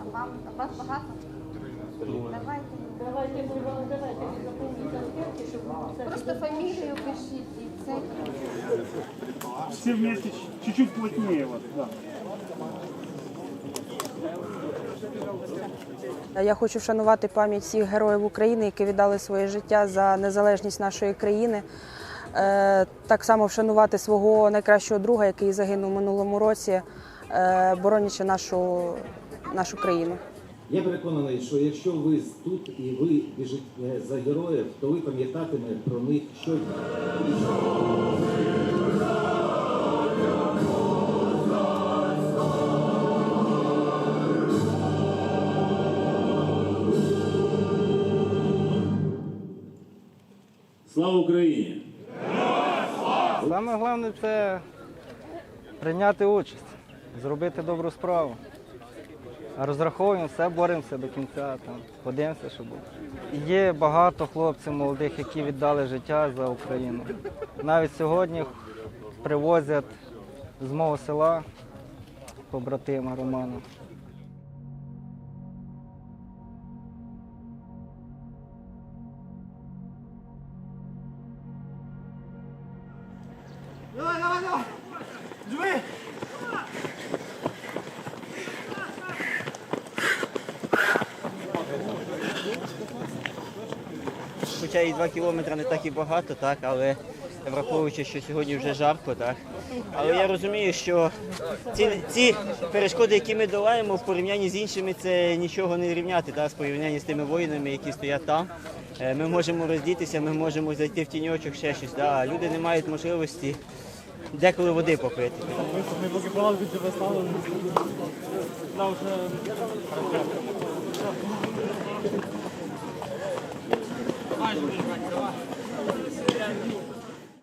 А вам а вас багато? Давайте. Давайте, анкетки, щоб це Просто фамілію пишіть і це. Все вместе чуть-чуть плотнее вот, да. Я хочу вшанувати пам'ять всіх героїв України, які віддали своє життя за незалежність нашої країни. Е, Так само вшанувати свого найкращого друга, який загинув минулому році, е, боронячи нашу, нашу країну. Я переконаний, що якщо ви тут і ви біжите за героїв, то ви пам'ятатимете про них щодня. Слава Україні! Саме головне це прийняти участь, зробити добру справу. Розраховуємо все, боремося до кінця, там, подивимося, що буде. Є багато хлопців молодих, які віддали життя за Україну. Навіть сьогодні привозять з мого села побратима Романа. Хоча і 2 кілометри не так і багато, так, але враховуючи, що сьогодні вже жарко, так. Але я розумію, що ці, ці перешкоди, які ми долаємо в порівнянні з іншими, це нічого не рівняти, так, з порівнянні з тими воїнами, які стоять там. Е, Ми можемо роздітися, ми можемо зайти в тіньочок, ще щось. Да. Люди не мають можливості деколи води попити. すばらしい。